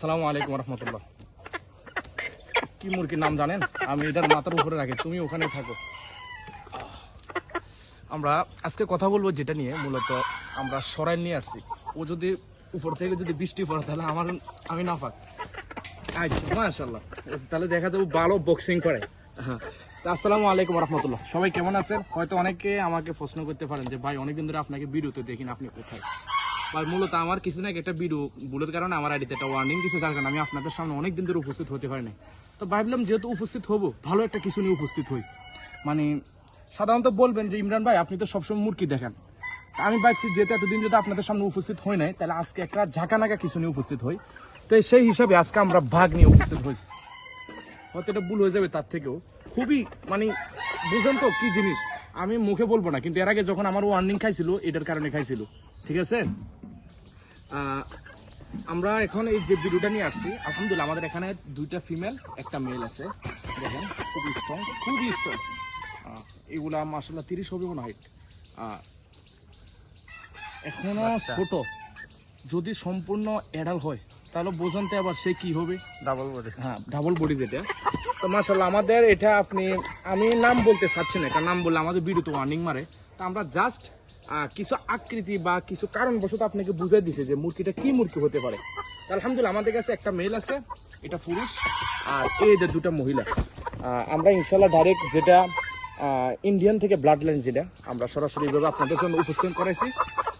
আসসালামু আলাইকুম রহমতুল্লাহ। কি মুরগির নাম জানেন? আমি এটার মাথার উপরে রাখি, তুমি ওখানে থাকো। আমরা আজকে কথা বলব যেটা নিয়ে, মূলত আমরা সরাই নিয়ে আসছি। ও যদি উপর থেকে যদি বৃষ্টি পড়ে, তাহলে আমার আমি না পাক। আচ্ছা মাশাল্লাহ তাহলে দেখা যাবে ভালো বক্সিং করে। হ্যাঁ। আসসালামু আলাইকুম রহমতুল্লাহ। সবাই কেমন আছেন? হয়তো অনেকে আমাকে প্রশ্ন করতে পারেন যে, ভাই, অনেকদিন ধরে আপনাকে ভিডিওতে দেখি না আপনি কোথায়? ভাই, মূলত আমার কিছু না, একটা ভিডিও ভুলের কারণে আমার আইডিতে একটা ওয়ার্নিং দিছে, যার কারণে আমি আপনাদের সামনে অনেক দিন ধরে উপস্থিত হতে পারি নাই। তো ভাবলাম যেহেতু উপস্থিত হব, ভালো একটা কিছু নিয়ে উপস্থিত হই। মানে সাধারণত বলবেন যে, ইমরান ভাই, আপনি তো সবসময় মূর্তি দেখেন। আমি ভাবছি, যেহেতু এতদিন যদি আপনাদের সামনে উপস্থিত হই নাই, তাহলে আজকে একটা ঝাঁকানাকা কিছু নিয়ে উপস্থিত হই। তো সেই হিসাবে আজকে আমরা ভাগ নিয়ে উপস্থিত হয়েছি। হয়তো এটা ভুল হয়ে যাবে তার থেকেও। খুবই মানে বুঝেন তো কি জিনিস? আমি মুখে বলব না, কিন্তু এর আগে যখন আমার ওয়ার্নিং খাইছিল, এটার কারণে খাইছিল। ঠিক আছে? আমরা এখন এই যে ভিডিওটা নিয়ে আসছি আলহামদুলিল্লাহ আমাদের এখানে দুইটা ফিমেল একটা মেল আছে। দেখেন খুব স্ট্রং খুবই স্ট্রং এগুলা মাসাল্লাহ তিরিশ হবে মনে হয়। আহ, এখনও বাচ্চা। ছোট। যদি সম্পূর্ণ এডাল হয় তাহলে বোঝানতে আবার সে কি হবে। ডাবল বডি হ্যাঁ ডাবল বডি যেটা। তো মাশাল্লাহ আমাদের এটা আপনি আমি নাম বলতে চাচ্ছি না এটা নাম বললে আমাদের ভিডিওতে ওয়ার্নিং মারে। তো আমরা জাস্ট কিছু আকৃতি বা কিছু কারণবশত আপনাকে বুঝাই দিছে যে মুরগিটা কি মুরগি হতে পারে। আলহামদুলিল্লাহ আমাদের কাছে একটা মেল আছে, এটা পুরুষ, আর এই যে দুটা মহিলা। আমরা ইনশাল্লাহ ডাইরেক্ট যেটা ইন্ডিয়ান থেকে ব্লাড লাইন যেটা, আমরা সরাসরি ভাবে আপনাদের জন্য উপস্থাপন করেছি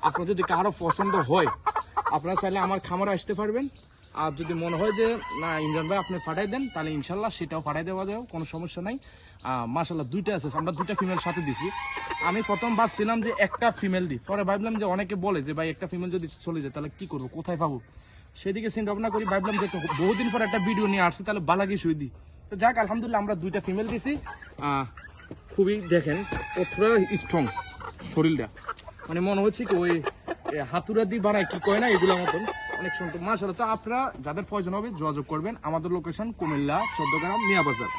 আপনার যদি কারও পছন্দ হয়, আপনারা চাইলে আমার খামারে আসতে পারবেন। আর যদি মনে হয় যে, না, ইমরান ভাই আপনি পাঠাই দেন, তাহলে ইনশাল্লাহ সেটাও পাঠাই দেওয়া যাবে, কোনো সমস্যা নাই। মাসাল্লাহ দুইটা আছে, আমরা দুইটা ফিমেল সাথে দিছি। আমি প্রথম ভাবছিলাম যে একটা ফিমেল দিই পরে ভাবলাম যে অনেকে বলে যে, ভাই, একটা ফিমেল যদি চলে যায়, তাহলে কি করব, কোথায় পাবো? সেদিকে চিন্তা ভাবনা করি, ভাবলাম যে বহুদিন পর একটা ভিডিও নিয়ে আসছে, তাহলে বালা কিছুই দিই তো যাক, আলহামদুলিল্লাহ, আমরা দুইটা ফিমেল দিছি। খুবই দেখেন কতটা স্ট্রং শরীরটা। মানে মনে হচ্ছে কি ওই এ, হাতুড়া দিয়ে বানায় কি কয় না এগুলোর মতন অনেক সুন্দর মাসাল তো আপনারা যাদের প্রয়োজন হবে যোগাযোগ করবেন। আমাদের লোকেশন কুমিল্লা চোদ্দগ্রাম মিয়াবাজার মিয়া বাজার।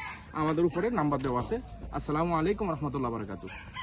আমাদের উপরে নাম্বার দেওয়া আছে। আসসালামু আলাইকুম রহমতুল্লাহ বারকাতু